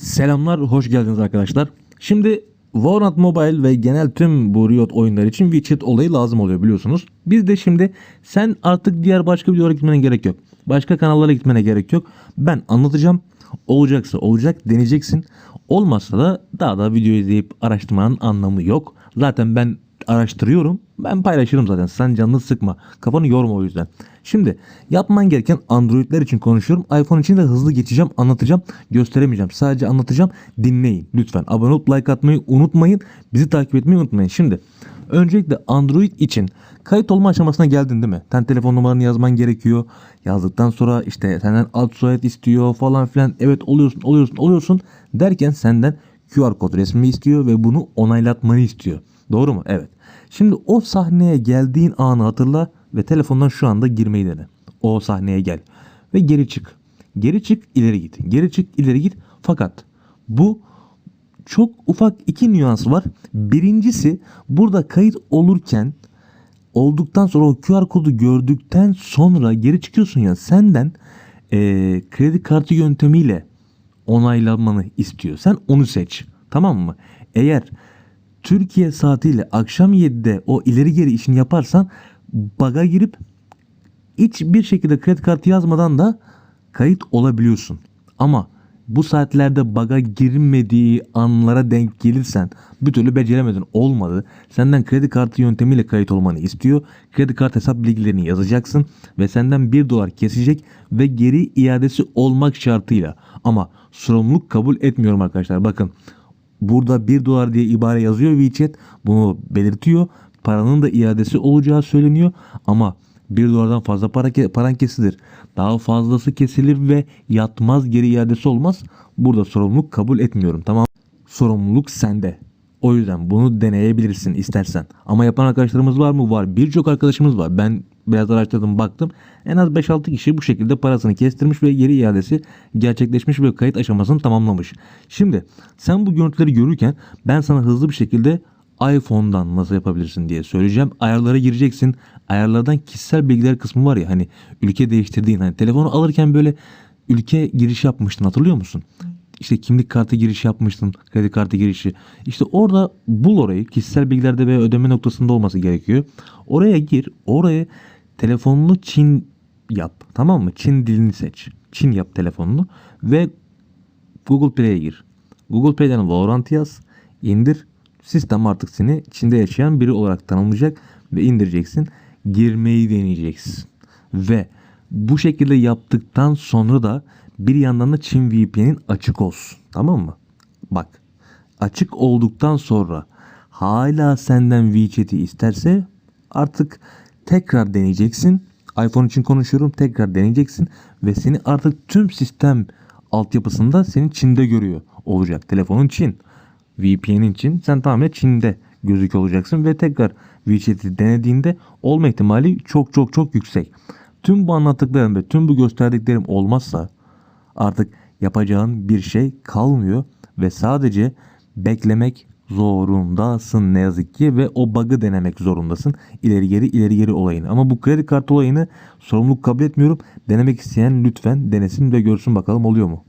Selamlar, hoş geldiniz arkadaşlar. Şimdi Valorant Mobile ve genel tüm bu Riot oyunları için widget olayı lazım oluyor biliyorsunuz. Biz de şimdi sen artık diğer başka videolara gitmene gerek yok. Başka kanallara gitmene gerek yok. Ben anlatacağım. Olacaksa olacak deneyeceksin. Olmazsa da daha da video izleyip araştırmanın anlamı yok. Zaten ben araştırıyorum. Ben paylaşırım zaten. Sen canını sıkma. Kafanı yorma o yüzden. Şimdi yapman gereken Android'ler için konuşuyorum. iPhone için de hızlı geçeceğim, anlatacağım, gösteremeyeceğim. Sadece anlatacağım. Dinleyin lütfen. Abone olup like atmayı unutmayın. Bizi takip etmeyi unutmayın. Şimdi öncelikle Android için kayıt olma aşamasına geldin değil mi? Sen telefon numaranı yazman gerekiyor. Yazdıktan sonra işte senden ad soyad istiyor falan filan. Evet oluyorsun, oluyorsun, oluyorsun derken senden QR kod resmi istiyor ve bunu onaylatmanı istiyor. Doğru mu? Evet. Şimdi o sahneye geldiğin anı hatırla ve telefondan şu anda girmeyi dene. O sahneye gel ve geri çık. Geri çık, ileri git. Geri çık, ileri git. Fakat bu çok ufak iki nüans var. Birincisi burada kayıt olurken olduktan sonra o QR kodu gördükten sonra geri çıkıyorsun ya senden eee, kredi kartı yöntemiyle onaylanmanı istiyor. Sen onu seç. Tamam mı? Eğer Türkiye saatiyle akşam 7'de o ileri geri işini yaparsan baga girip hiçbir şekilde kredi kartı yazmadan da kayıt olabiliyorsun. Ama bu saatlerde baga girmediği anlara denk gelirsen bir türlü beceremedin olmadı. Senden kredi kartı yöntemiyle kayıt olmanı istiyor. Kredi kart hesap bilgilerini yazacaksın ve senden 1 dolar kesecek ve geri iadesi olmak şartıyla. Ama sorumluluk kabul etmiyorum arkadaşlar. Bakın Burada 1 dolar diye ibare yazıyor WeChat. Bunu belirtiyor. Paranın da iadesi olacağı söyleniyor. Ama 1 dolardan fazla para ke- paran kesilir. Daha fazlası kesilir ve yatmaz geri iadesi olmaz. Burada sorumluluk kabul etmiyorum. Tamam. Sorumluluk sende. O yüzden bunu deneyebilirsin istersen. Ama yapan arkadaşlarımız var mı? Var. Birçok arkadaşımız var. Ben biraz araştırdım baktım. En az 5-6 kişi bu şekilde parasını kestirmiş ve geri iadesi gerçekleşmiş ve kayıt aşamasını tamamlamış. Şimdi sen bu görüntüleri görürken ben sana hızlı bir şekilde iPhone'dan nasıl yapabilirsin diye söyleyeceğim. Ayarlara gireceksin. Ayarlardan kişisel bilgiler kısmı var ya hani ülke değiştirdiğin hani telefonu alırken böyle ülke giriş yapmıştın hatırlıyor musun? İşte kimlik kartı girişi yapmıştın, kredi kartı girişi. İşte orada bul orayı. Kişisel bilgilerde ve ödeme noktasında olması gerekiyor. Oraya gir. Oraya telefonunu Çin yap. Tamam mı? Çin dilini seç. Çin yap telefonunu ve Google Play'e gir. Google Play'den Valorant yaz. indir. Sistem artık seni Çin'de yaşayan biri olarak tanımlayacak ve indireceksin. Girmeyi deneyeceksin. Ve bu şekilde yaptıktan sonra da bir yandan da Çin VPN'in açık olsun. Tamam mı? Bak açık olduktan sonra hala senden WeChat'i isterse artık tekrar deneyeceksin. iPhone için konuşuyorum. Tekrar deneyeceksin ve seni artık tüm sistem altyapısında seni Çin'de görüyor olacak. Telefonun Çin. VPN'in Çin. Sen tamamen Çin'de gözüküyor olacaksın ve tekrar WeChat'i denediğinde olma ihtimali çok çok çok yüksek. Tüm bu anlattıklarım ve tüm bu gösterdiklerim olmazsa artık yapacağın bir şey kalmıyor ve sadece beklemek zorundasın ne yazık ki ve o bug'ı denemek zorundasın. İleri geri ileri geri olayını. Ama bu kredi kartı olayını sorumluluk kabul etmiyorum. Denemek isteyen lütfen denesin ve görsün bakalım oluyor mu?